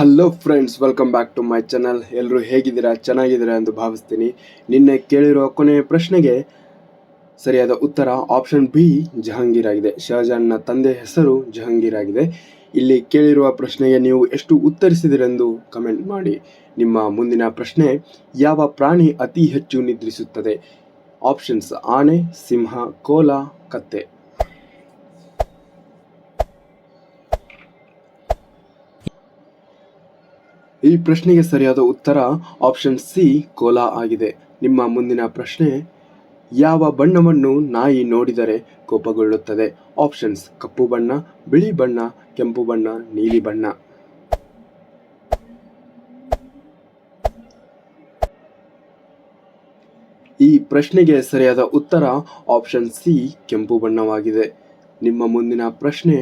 Hello friends welcome back to my channel ಎಲ್ಲರೂ ಹೇಗಿದ್ದೀರಾ? ಚೆನ್ನಾಗಿದ್ದೀರಾ ಎಂದು ಭಾವಿಸ್ತೀನಿ. ನಿನ್ನೆ ಕೇಳಿರುವ ಕೊನೆಯ ಪ್ರಶ್ನೆಗೆ ಸರಿಯಾದ ಉತ್ತರ ಆಪ್ಷನ್ ಬಿ ಜಹಾಂಗೀರ್ ಆಗಿದೆ ಶಹಜಾನ್ನ ತಂದೆ ಹೆಸರು ಜಹಾಂಗೀರ್ ಆಗಿದೆ ಇಲ್ಲಿ ಕೇಳಿರುವ ಪ್ರಶ್ನೆಗೆ ನೀವು ಎಷ್ಟು ಉತ್ತರಿಸಿದಿರೆಂದು ಕಮೆಂಟ್ ಮಾಡಿ. ನಿಮ್ಮ ಮುಂದಿನ ಪ್ರಶ್ನೆ, ಯಾವ ಪ್ರಾಣಿ ಅತಿ ಹೆಚ್ಚು ನಿದ್ರಿಸುತ್ತದೆ? ಆಪ್ಷನ್ಸ್ ಆನೆ, ಸಿಂಹ, ಕೋಲ, ಕತ್ತೆ. ಈ ಪ್ರಶ್ನೆಗೆ ಸರಿಯಾದ ಉತ್ತರ ಆಪ್ಷನ್ ಸಿ ಕೋಲ ಆಗಿದೆ. ನಿಮ್ಮ ಮುಂದಿನ ಪ್ರಶ್ನೆ, ಯಾವ ಬಣ್ಣವನ್ನು ನಾಯಿ ನೋಡಿದರೆ ಕೋಪಗೊಳ್ಳುತ್ತದೆ? ಆಪ್ಷನ್ಸ್ ಕಪ್ಪು ಬಣ್ಣ, ಬಿಳಿ ಬಣ್ಣ, ಕೆಂಪು ಬಣ್ಣ, ನೀಲಿ ಬಣ್ಣ. ಈ ಪ್ರಶ್ನೆಗೆ ಸರಿಯಾದ ಉತ್ತರ ಆಪ್ಷನ್ ಸಿ, ಕೆಂಪು ಬಣ್ಣವಾಗಿದೆ. ನಿಮ್ಮ ಮುಂದಿನ ಪ್ರಶ್ನೆ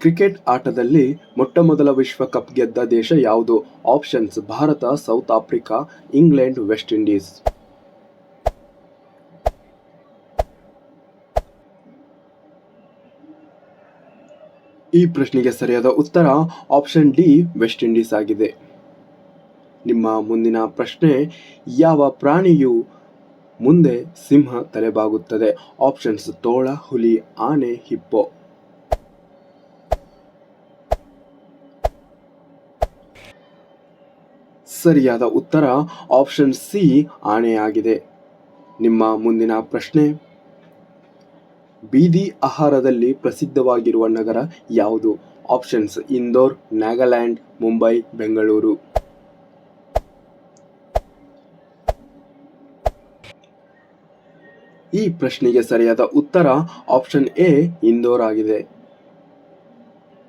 ಕ್ರಿಕೆಟ್ ಆಟದಲ್ಲಿ ಮೊಟ್ಟಮೊದಲ ವಿಶ್ವಕಪ್ ಗೆದ್ದ ದೇಶ ಯಾವುದು? Options, Bharat, South Africa, England, West Indies. ಈ ಪ್ರಶ್ನೆಗೆ ಸರಿಯಾದ ಉತ್ತರ ಆಪ್ಷನ್ ಡಿ, ವೆಸ್ಟ್ ಇಂಡೀಸ್ ಆಗಿದೆ. ನಿಮ್ಮ ಮುಂದಿನ ಪ್ರಶ್ನೆ, ಯಾವ ಪ್ರಾಣಿಯು ಮುಂದೆ ಸಿಂಹ ತಲೆಬಾಗುತ್ತದೆ? ಆಪ್ಷನ್ಸ್, ತೋಳ, ಹುಲಿ, ಆನೆ, ಹಿಪ್ಪೋ. ಸರಿಯಾದ ಉತ್ತರ ಆಪ್ಷನ್ ಸಿ ಆಣೆಯಾಗಿದೆ. ನಿಮ್ಮ ಮುಂದಿನ ಪ್ರಶ್ನೆ. ಬೀದಿ ಆಹಾರದಲ್ಲಿ ಪ್ರಸಿದ್ಧವಾಗಿರುವ ನಗರ ಯಾವುದು? ಆಪ್ಷನ್ಸ್ ಇಂದೋರ್, ನಾಗಾಲ್ಯಾಂಡ್, ಮುಂಬೈ, ಬೆಂಗಳೂರು. ಈ ಪ್ರಶ್ನೆಗೆ ಸರಿಯಾದ ಉತ್ತರ ಆಪ್ಷನ್ ಎ ಇಂದೋರ್ ಆಗಿದೆ.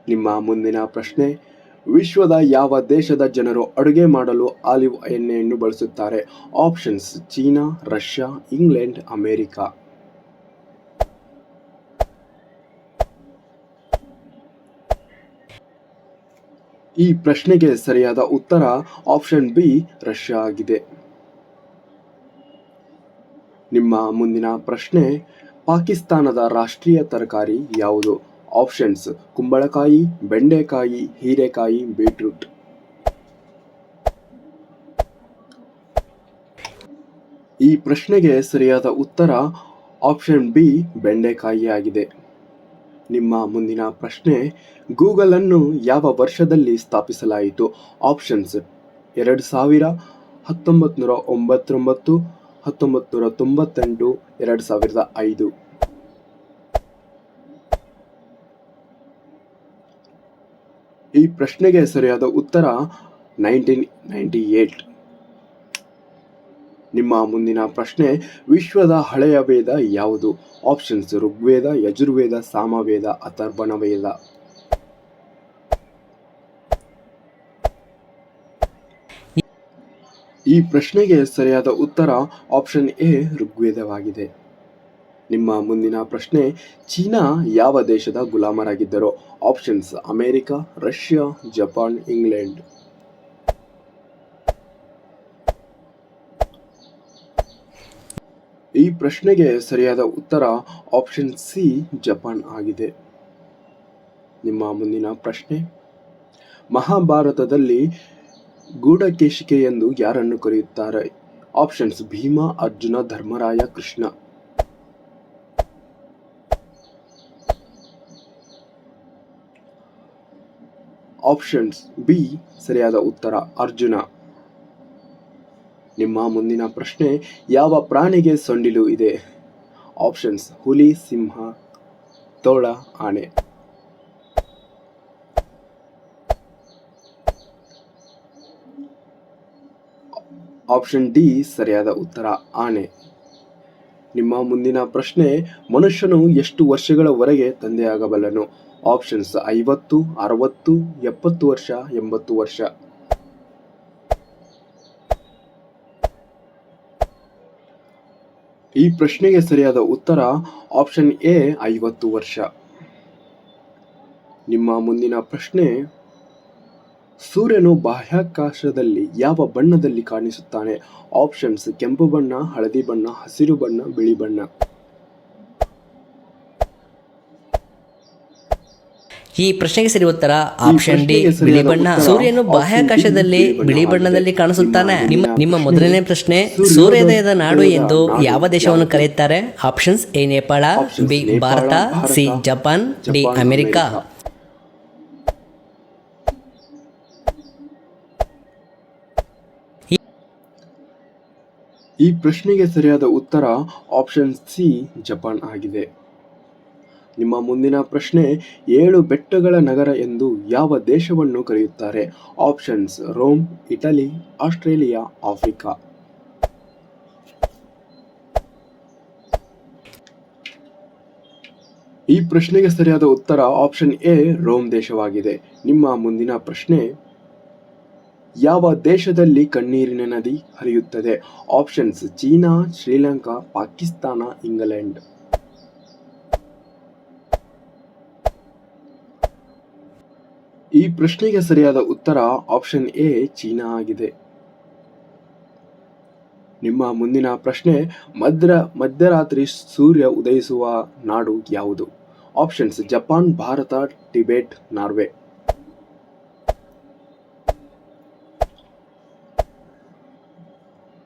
ನಿಮ್ಮ ಮುಂದಿನ ಪ್ರಶ್ನೆ. ವಿಶ್ವದ ಯಾವ ದೇಶದ ಜನರು ಅಡುಗೆ ಮಾಡಲು ಆಲಿವ್ ಎಣ್ಣೆಯನ್ನು ಬಳಸುತ್ತಾರೆ? Options China, Russia, England, America. ಈ ಪ್ರಶ್ನೆಗೆ ಸರಿಯಾದ ಉತ್ತರ ಆಪ್ಷನ್ ಬಿ, ರಷ್ಯಾ ಆಗಿದೆ. ನಿಮ್ಮ ಮುಂದಿನ ಪ್ರಶ್ನೆ, ಪಾಕಿಸ್ತಾನದ ರಾಷ್ಟ್ರೀಯ ತರಕಾರಿ ಯಾವುದು? ಆಪ್ಷನ್ಸ್ ಕುಂಬಳಕಾಯಿ, ಬೆಂಡೆಕಾಯಿ, ಹೀರೆಕಾಯಿ ಬೀಟ್ರೂಟ್ ಈ ಪ್ರಶ್ನೆಗೆ ಸರಿಯಾದ ಉತ್ತರ ಆಪ್ಷನ್ ಬಿ ಬೆಂಡೆಕಾಯಿ ಆಗಿದೆ. ನಿಮ್ಮ ಮುಂದಿನ ಪ್ರಶ್ನೆ ಗೂಗಲ್ ಅನ್ನು ಯಾವ ವರ್ಷದಲ್ಲಿ ಸ್ಥಾಪಿಸಲಾಯಿತು? ಆಪ್ಷನ್ಸ್ ಎರಡು ಸಾವಿರ ಹತ್ತೊಂಬತ್ತು ನೂರ ಒಂಬತ್ತೊಂಬತ್ತು ಹತ್ತೊಂಬತ್ತು ನೂರ ತೊಂಬತ್ತೆಂಟು, ಎರಡು ಸಾವಿರದ ಐದು. ಈ ಪ್ರಶ್ನೆಗೆ ಸರಿಯಾದ ಉತ್ತರ ನೈನ್ಟೀನ್ ನೈಂಟಿ ಏಟ್. ನಿಮ್ಮ ಮುಂದಿನ ಪ್ರಶ್ನೆ, ವಿಶ್ವದ ಹಳೆಯ ವೇದ ಯಾವುದು? ಆಪ್ಷನ್ಸ್, ಋಗ್ವೇದ, ಯಜುರ್ವೇದ, ಸಾಮವೇದ ಅಥರ್ಬಣ ವೇದ ಈ ಪ್ರಶ್ನೆಗೆ ಸರಿಯಾದ ಉತ್ತರ ಆಪ್ಷನ್ ಎ, ಋಗ್ವೇದವಾಗಿದೆ. ನಿಮ್ಮ ಮುಂದಿನ ಪ್ರಶ್ನೆ, ಚೀನಾ ಯಾವ ದೇಶದ ಗುಲಾಮರಾಗಿದ್ದರು? Options, America, Russia, Japan, England. ಈ ಪ್ರಶ್ನೆಗೆ ಸರಿಯಾದ ಉತ್ತರ ಆಪ್ಷನ್ ಸಿ, ಜಪಾನ್ ಆಗಿದೆ. ನಿಮ್ಮ ಮುಂದಿನ ಪ್ರಶ್ನೆ, ಮಹಾಭಾರತದಲ್ಲಿ ಗೂಢಕೇಶಿಕೆ ಎಂದು ಯಾರನ್ನು ಕರೆಯುತ್ತಾರೆ? Options, Bhima, Arjuna, Dharmaraya, Krishna. Options B ಸರಿಯಾದ ಉತ್ತರ ಅರ್ಜುನ. ನಿಮ್ಮ ಮುಂದಿನ ಪ್ರಶ್ನೆ, ಯಾವ ಪ್ರಾಣಿಗೆ ಸೊಂಡಿಲು ಇದೆ? ಆಪ್ಷನ್ಸ್ ಹುಲಿ, ಸಿಂಹ, ತೋಳ, ಆನೆ. ಆಪ್ಷನ್ ಡಿ ಸರಿಯಾದ ಉತ್ತರ ಆನೆ. ನಿಮ್ಮ ಮುಂದಿನ ಪ್ರಶ್ನೆ, ಮನುಷ್ಯನು ಎಷ್ಟು ವರ್ಷಗಳವರೆಗೆ ತಂದೆಯಾಗಬಲ್ಲನು? ಆಪ್ಷನ್ಸ್ ಐವತ್ತು, ಅರವತ್ತು, ಎಪ್ಪತ್ತು ವರ್ಷ, ಎಂಬತ್ತು ವರ್ಷ. ಈ ಪ್ರಶ್ನೆಗೆ ಸರಿಯಾದ ಉತ್ತರ ಆಪ್ಷನ್ ಎ ಐವತ್ತು ವರ್ಷ. ನಿಮ್ಮ ಮುಂದಿನ ಪ್ರಶ್ನೆ, ಸೂರ್ಯನು ಬಾಹ್ಯಾಕಾಶದಲ್ಲಿ ಯಾವ ಬಣ್ಣದಲ್ಲಿ ಕಾಣಿಸುತ್ತಾನೆ? ಆಪ್ಷನ್ಸ್ ಕೆಂಪು ಬಣ್ಣ, ಹಳದಿ ಬಣ್ಣ, ಹಸಿರು ಬಣ್ಣ, ಬಿಳಿ ಬಣ್ಣ. ಈ ಪ್ರಶ್ನೆಗೆ ಸರಿ ಉತ್ತರ ಆಪ್ಷನ್ ಡಿ ಬಿಳಿ ಬಣ್ಣ. ಸೂರ್ಯನು ಬಾಹ್ಯಾಕಾಶದಲ್ಲಿ ಬಿಳಿ ಬಣ್ಣದಲ್ಲಿ ಕಾಣಿಸುತ್ತಾನೆ. ನಿಮ್ಮ ನಿಮ್ಮ ಮೊದಲನೇ ಪ್ರಶ್ನೆ ಸೂರ್ಯೋದಯದ ನಾಡು ಎಂದು ಯಾವ ದೇಶವನ್ನು ಕರೆಯುತ್ತಾರೆ? Options A Nepal B Bharat C Japan D America. ಈ ಪ್ರಶ್ನೆಗೆ ಸರಿಯಾದ ಉತ್ತರ ಆಪ್ಷನ್ ಸಿ ಜಪಾನ್ ಆಗಿದೆ. ನಿಮ್ಮ ಮುಂದಿನ ಪ್ರಶ್ನೆ, ಏಳು ಬೆಟ್ಟಗಳ ನಗರ ಎಂದು ಯಾವ ದೇಶವನ್ನು ಕರೆಯುತ್ತಾರೆ? Options, Rome, Italy, Australia, Africa. ಈ ಪ್ರಶ್ನೆಗೆ ಸರಿಯಾದ ಉತ್ತರ ಆಪ್ಷನ್ ಎ, ರೋಮ್ ದೇಶವಾಗಿದೆ. ನಿಮ್ಮ ಮುಂದಿನ ಪ್ರಶ್ನೆ, ಯಾವ ದೇಶದಲ್ಲಿ ಕಣ್ಣೀರಿನ ನದಿ ಹರಿಯುತ್ತದೆ? Options, China, Sri Lanka, Pakistan, England. ಈ ಪ್ರಶ್ನೆಗೆ ಸರಿಯಾದ ಉತ್ತರ ಆಪ್ಷನ್ ಎ ಚೀನಾ ಆಗಿದೆ. ನಿಮ್ಮ ಮುಂದಿನ ಪ್ರಶ್ನೆ ಮಧ್ಯ ಮಧ್ಯರಾತ್ರಿ ಸೂರ್ಯ ಉದಯಿಸುವ ನಾಡು ಯಾವುದು? Options Japan, Bharat, Tibet, Norway.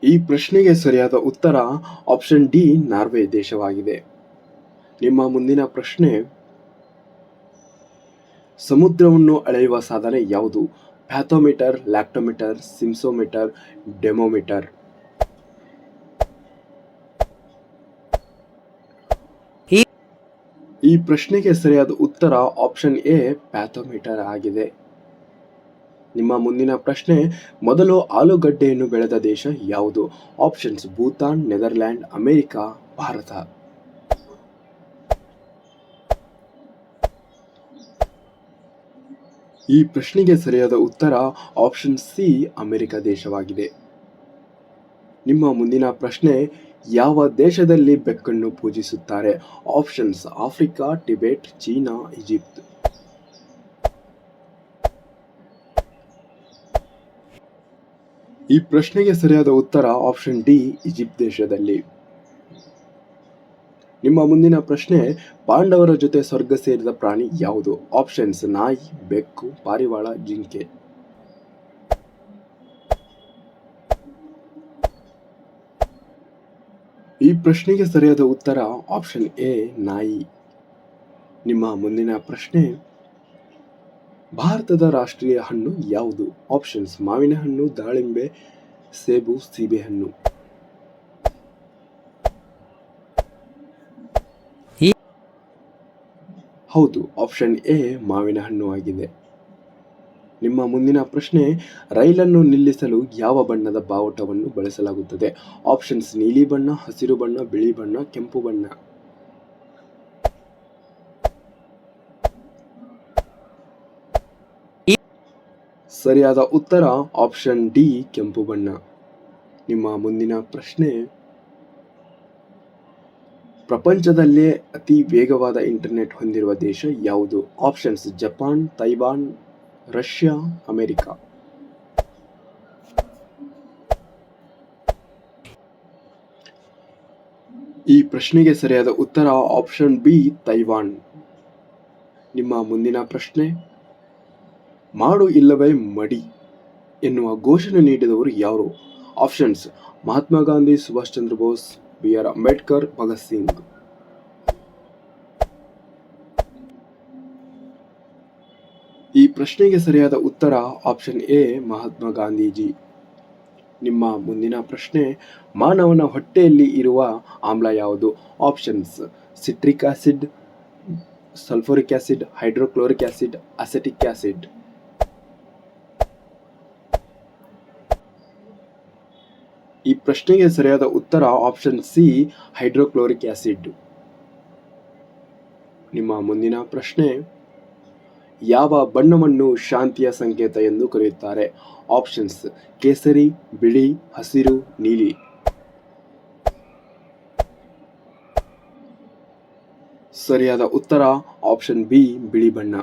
ಈ ಪ್ರಶ್ನೆಗೆ ಸರಿಯಾದ ಉತ್ತರ ಆಪ್ಷನ್ ಡಿ ನಾರ್ವೆ ದೇಶವಾಗಿದೆ. ನಿಮ್ಮ ಮುಂದಿನ ಪ್ರಶ್ನೆ ಸಮುದ್ರವನ್ನು ಅಳೆಯುವ ಸಾಧನ ಯಾವುದು? ಪ್ಯಾಥೋಮೀಟರ್, ಲ್ಯಾಕ್ಟೋಮೀಟರ್ ಸಿಮ್ಸೋಮೀಟರ್ ಡೆಮೋಮೀಟರ್. ಈ- ಪ್ರಶ್ನೆಗೆ ಸರಿಯಾದ ಉತ್ತರ ಆಪ್ಷನ್ ಎ, ಪ್ಯಾಥೋಮೀಟರ್ ಆಗಿದೆ. ನಿಮ್ಮ ಮುಂದಿನ ಪ್ರಶ್ನೆ, ಮೊದಲು ಆಲೂಗಡ್ಡೆಯನ್ನು ಬೆಳೆದ ದೇಶ ಯಾವುದು? Options Bhutan, Netherland, America, Bharat. ಈ ಪ್ರಶ್ನೆಗೆ ಸರಿಯಾದ ಉತ್ತರ ಆಪ್ಷನ್ ಸಿ ಅಮೆರಿಕ ದೇಶವಾಗಿದೆ. ನಿಮ್ಮ ಮುಂದಿನ ಪ್ರಶ್ನೆ, ಯಾವ ದೇಶದಲ್ಲಿ ಬೆಕ್ಕನ್ನು ಪೂಜಿಸುತ್ತಾರೆ? Options Africa, Tibet, China, Egypt. ಈ ಪ್ರಶ್ನೆಗೆ ಸರಿಯಾದ ಉತ್ತರ ಆಪ್ಷನ್ ಡಿ ಈಜಿಪ್ಟ್ ದೇಶದಲ್ಲಿ. ನಿಮ್ಮ ಮುಂದಿನ ಪ್ರಶ್ನೆ, ಪಾಂಡವರ ಜೊತೆ ಸ್ವರ್ಗ ಸೇರಿದ ಪ್ರಾಣಿ ಯಾವುದು? ಆಪ್ಷನ್ಸ್, ನಾಯಿ, ಬೆಕ್ಕು, ಪಾರಿವಾಳ, ಜಿಂಕೆ. ಈ ಪ್ರಶ್ನೆಗೆ ಸರಿಯಾದ ಉತ್ತರ ಆಪ್ಷನ್ ಎ, ನಾಯಿ. ನಿಮ್ಮ ಮುಂದಿನ ಪ್ರಶ್ನೆ, ಭಾರತದ ರಾಷ್ಟ್ರೀಯ ಹಣ್ಣು ಯಾವುದು? ಆಪ್ಷನ್ಸ್, ಮಾವಿನ ಹಣ್ಣು, ದಾಳಿಂಬೆ, ಸೇಬು, ಸೀಬೆಹಣ್ಣು. ಹೌದು ಆಪ್ಷನ್ ಎ ಮಾವಿನ ಹಣ್ಣು ಆಗಿದೆ. ನಿಮ್ಮ ಮುಂದಿನ ಪ್ರಶ್ನೆ, ರೈಲನ್ನು ನಿಲ್ಲಿಸಲು ಯಾವ ಬಣ್ಣದ ಬಾವುಟವನ್ನು ಬಳಸಲಾಗುತ್ತದೆ? ಆಪ್ಷನ್ಸ್ ನೀಲಿ ಬಣ್ಣ, ಹಸಿರು ಬಣ್ಣ, ಬಿಳಿ ಬಣ್ಣ, ಕೆಂಪು ಬಣ್ಣ. ಸರಿಯಾದ ಉತ್ತರ ಆಪ್ಷನ್ ಡಿ ಕೆಂಪು ಬಣ್ಣ. ನಿಮ್ಮ ಮುಂದಿನ ಪ್ರಶ್ನೆ ಪ್ರಪಂಚದಲ್ಲೇ ಅತಿ ವೇಗವಾದ ಇಂಟರ್ನೆಟ್ ಹೊಂದಿರುವ ದೇಶ ಯಾವುದು? Options Japan, Taiwan, Russia, America. ಈ ಪ್ರಶ್ನೆಗೆ ಸರಿಯಾದ ಉತ್ತರ ಆಪ್ಷನ್ ಬಿ ತೈವಾನ್. ನಿಮ್ಮ ಮುಂದಿನ ಪ್ರಶ್ನೆ, ಮಾಡು ಇಲ್ಲವೇ ಮಡಿ ಎನ್ನುವ ಘೋಷಣೆ ನೀಡಿದವರು ಯಾರು? Options Mahatma Gandhi, Subhash Chandra Bose B R Ambedkar Bhagat Singh ಈ ಪ್ರಶ್ನೆಗೆ ಸರಿಯಾದ ಉತ್ತರ ಆಪ್ಷನ್ ಎ, ಮಹಾತ್ಮ ಗಾಂಧೀಜಿ. ನಿಮ್ಮ ಮುಂದಿನ ಪ್ರಶ್ನೆ, ಮಾನವನ ಹೊಟ್ಟೆಯಲ್ಲಿ ಇರುವ ಆಮ್ಲ ಯಾವುದು? Options citric acid, sulphuric acid, hydrochloric acid, acetic acid. ಈ ಪ್ರಶ್ನೆಗೆ ಸರಿಯಾದ ಉತ್ತರ ಆಪ್ಷನ್ ಸಿ ಹೈಡ್ರೋಕ್ಲೋರಿಕ್ ಆಸಿಡ್ ನಿಮ್ಮ ಮುಂದಿನ ಪ್ರಶ್ನೆ, ಯಾವ ಬಣ್ಣವನ್ನು ಶಾಂತಿಯ ಸಂಕೇತ ಎಂದು ಕರೆಯುತ್ತಾರೆ? ಆಪ್ಷನ್ಸ್ ಕೇಸರಿ, ಬಿಳಿ, ಹಸಿರು, ನೀಲಿ. ಸರಿಯಾದ ಉತ್ತರ ಆಪ್ಷನ್ ಬಿ ಬಿಳಿ ಬಣ್ಣ.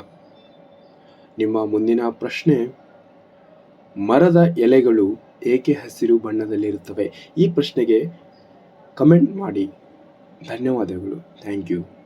ನಿಮ್ಮ ಮುಂದಿನ ಪ್ರಶ್ನೆ, ಮರದ ಎಲೆಗಳು ಏಕೆ ಹಸಿರು ಬಣ್ಣದಲ್ಲಿರುತ್ತವೆ? ಈ ಪ್ರಶ್ನೆಗೆ ಕಮೆಂಟ್ ಮಾಡಿ. ಧನ್ಯವಾದಗಳು. Thank you